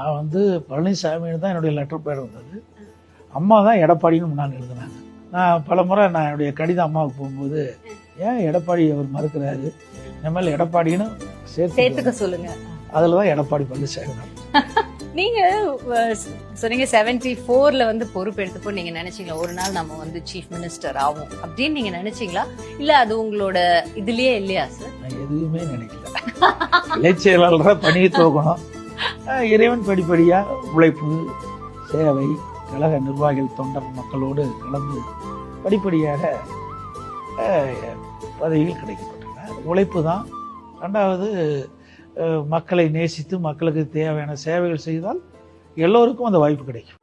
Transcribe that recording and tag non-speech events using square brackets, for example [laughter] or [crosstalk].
நான் வந்து பழனிசாமின்னு தான் என்னுடைய லெட்டர் பேர் வந்தது. அம்மா தான் எடப்பாடின்னு முன்னாடி எழுதுனாங்க. நான் பல முறை நான் என்னுடைய கடிதம் அம்மாவுக்கு போகும்போது ஏன் எடப்பாடி அவர் மறுக்கிறாரு? இனிமேல் எடப்பாடின்னு சேர்த்து சேர்த்துக்க சொல்லுங்க. அதில் தான் எடப்பாடி பழனிசாமி. தான். [laughs] நீங்க அஹ், சொன்னீங்க செவன்டி ஃபோர்ல வந்து பொறுப்பு எடுத்தப்போ நீங்க நினைச்சீங்களா? ஒரு நாள் நம்ம வந்து சீஃப் மினிஸ்டர் ஆகும் அப்படின்னு நீங்க நினைச்சீங்களா? இல்ல அது உங்களோட இதுலயே இல்லையா சார் நான் எதுவுமே நினைக்கல. இலைச் செயலாளராக பணியை துவக்கணும். இறைவன் படிப்படியாக உழைப்பு சேவை கழக நிர்வாகிகள் தொண்டர் மக்களோடு கலந்து படிப்படியாக பதவிகள் கிடைக்கப்பட்டன உழைப்பு தான். ரெண்டாவது மக்களை நேசித்து மக்களுக்கு தேவையான சேவைகள் செய்தால் எல்லோருக்கும் அந்த வாய்ப்பு கிடைக்கும்.